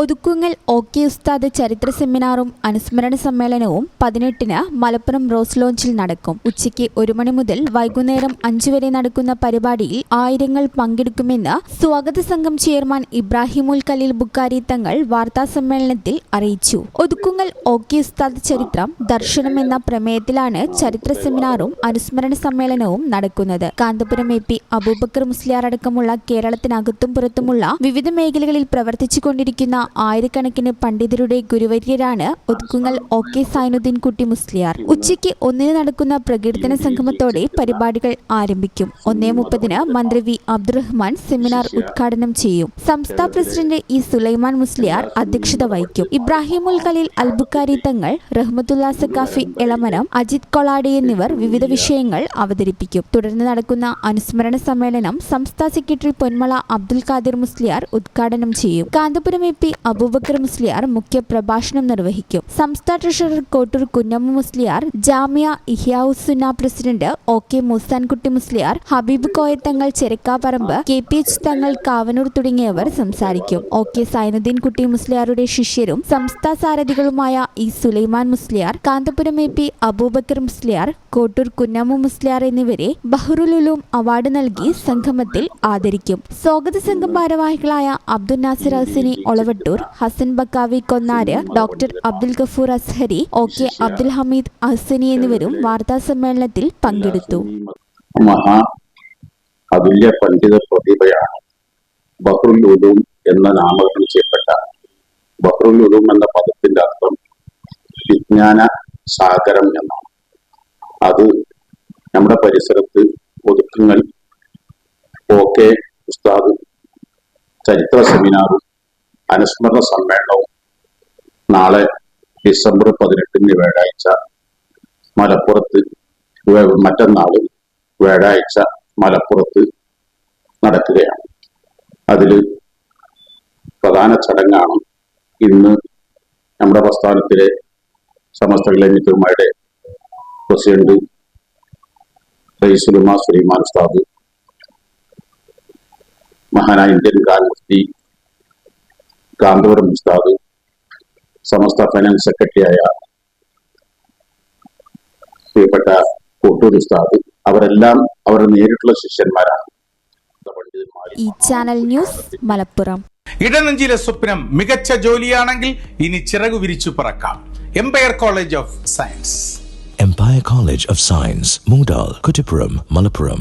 Othukkungal O K ഉസ്താദ് ചരിത്ര സെമിനാറും അനുസ്മരണ സമ്മേളനവും പതിനെട്ടിന് മലപ്പുറം റോസ് ലോഞ്ചിൽ നടക്കും. ഉച്ചയ്ക്ക് ഒരു മണി മുതൽ വൈകുന്നേരം അഞ്ചു വരെ നടക്കുന്ന പരിപാടിയിൽ ആയിരങ്ങൾ പങ്കെടുക്കുമെന്ന് സ്വാഗത സംഘം ചെയർമാൻ ഇബ്രാഹിമുൽ ഖലീൽ ബുക്കാരി തങ്ങൾ വാർത്താ സമ്മേളനത്തിൽ അറിയിച്ചു. ഒതുക്കുങ്ങൽ ഒ കെ ഉസ്താദ് ചരിത്രം ദർശനം എന്ന പ്രമേയത്തിലാണ് ചരിത്ര സെമിനാറും അനുസ്മരണ സമ്മേളനവും നടക്കുന്നത്. കാന്തപുരം എ പി അബൂബക്കർ മുസ്ലിയാർ അടക്കമുള്ള കേരളത്തിനകത്തും പുറത്തുമുള്ള വിവിധ മേഖലകളിൽ പ്രവർത്തിച്ചുകൊണ്ടിരിക്കുന്ന ആയിരക്കണക്കിന് പണ്ഡിതരുടെ ഗുരുവര്യരാണ് ഒതുക്കുങ്ങൽ ഒ കെ സൈനുദ്ദീൻ കുട്ടി മുസ്ലിയാർ. ഉച്ചയ്ക്ക് ഒന്നിന് നടക്കുന്ന പ്രകീർത്തന സംഗമത്തോടെ പരിപാടികൾ ആരംഭിക്കും. ഒന്നേ മുപ്പതിന് മന്ത്രി വി അബ്ദുറഹ്മാൻ സെമിനാർ ഉദ്ഘാടനം ചെയ്യും. സംസ്ഥാന പ്രസിഡന്റ് ഇ സുലൈമാൻ മുസ്ലിയാർ അധ്യക്ഷത വഹിക്കും. ഇബ്രാഹിമുൽ ഖലീൽ അൽബുക്കാരി തങ്ങൾ റഹ്മത്തുള്ള സക്കാഫി എളമനം അജിത് കൊളാടി എന്നിവർ വിവിധ വിഷയങ്ങൾ അവതരിപ്പിക്കും. തുടർന്ന് നടക്കുന്ന അനുസ്മരണ സമ്മേളനം സംസ്ഥാന സെക്രട്ടറി പൊന്മള അബ്ദുൽ ഖാദിർ മുസ്ലിയാർ ഉദ്ഘാടനം ചെയ്യും. കാന്തപുരം എ പി അബൂബക്കർ മുസ്ലിയാർ മുഖ്യ പ്രഭാഷണം നിർവഹിക്കും. സംസ്ഥാന treasurer Kottoor Kunjamma Musliyar Jamia Ihyaussunna president O K Moosankutty Musliyar Habeeb Koyathangal Cherakkaparamba K P H Thangal Kavanoor തുടങ്ങിയവർ സംസാരിക്കും. ഒ കെ സൈനുദ്ദീൻ കുട്ടി മുസ്ലിയാരുടെ ശിഷ്യരും സംസ്ഥാന സാരഥികളുമായ E Sulaiman Musliyar Kanthapuram A P Abubakar Musliyar Kottoor Kunjamma Musliyar എന്നിവരെ Bahrululoom award നൽകി സംഗമത്തിൽ ആദരിക്കും. സ്വാഗത സംഘം ഭാരവാഹികളായ Abdul Nasir Hasani Olavattoor Hasan Baqavi Konnara doctor Abdul Gafoor Azhari O K Abdul Hameed Ahsani എന്നിവരും വാർത്താ സമ്മേളനത്തിൽ പങ്കെടുത്തു. മഹാ അതുല്യ പണ്ഡിത പ്രതിഭയാണ് ബഹ്റുൽ എന്ന നാമകരണം ചെയ്യപ്പെട്ട ബഹ്റുൽ ഉലൂം എന്ന പദത്തിന്റെ അർത്ഥം വിജ്ഞാന സാഗരം എന്നാണ്. അത് നമ്മുടെ പരിസരത്ത് ഒതുക്കങ്ങൾ ഓക്കെ ഉസ്താദ് ചരിത്ര സെമിനാറും അനുസ്മരണ സമ്മേളനവും നാളെ ഡിസംബർ പതിനെട്ടിന് വ്യാഴാഴ്ച മലപ്പുറത്ത് മറ്റന്നാളും വ്യാഴാഴ്ച മലപ്പുറത്ത് നടക്കുകയാണ്. അതിൽ പ്രധാന ചടങ്ങാണ് ഇന്ന് നമ്മുടെ പ്രസ്ഥാനത്തിലെ സമസ്ത കല്യാണിത്തുമാരുടെ പ്രസിഡന്റ് റൈസുലുമ സുലൈമാൻ ഉസ്താദ് മഹാനായ ഇന്ത്യൻ ഗ്രാൻഡ് കാന്തപുരം ഉസ്താദ് സമസ്ത ഫൈനാൻസ് സെക്രട്ടറിയായ പ്രിയപ്പെട്ട കോട്ടൂർ ഉസ്താദ് അവരെല്ലാം അവരുടെ നേരിട്ടുള്ള ശിഷ്യന്മാരാണ്. ഈ ചാനൽ ന്യൂസ് മലപ്പുറം. ഇടനെഞ്ചിലെ സ്വപ്നം മികച്ച ജോലിയാണെങ്കിൽ ഇനി ചിറകു വിരിച്ചു പറക്കാം. Empire college of science Empire college of science Mudal, Kuttippuram Malappuram.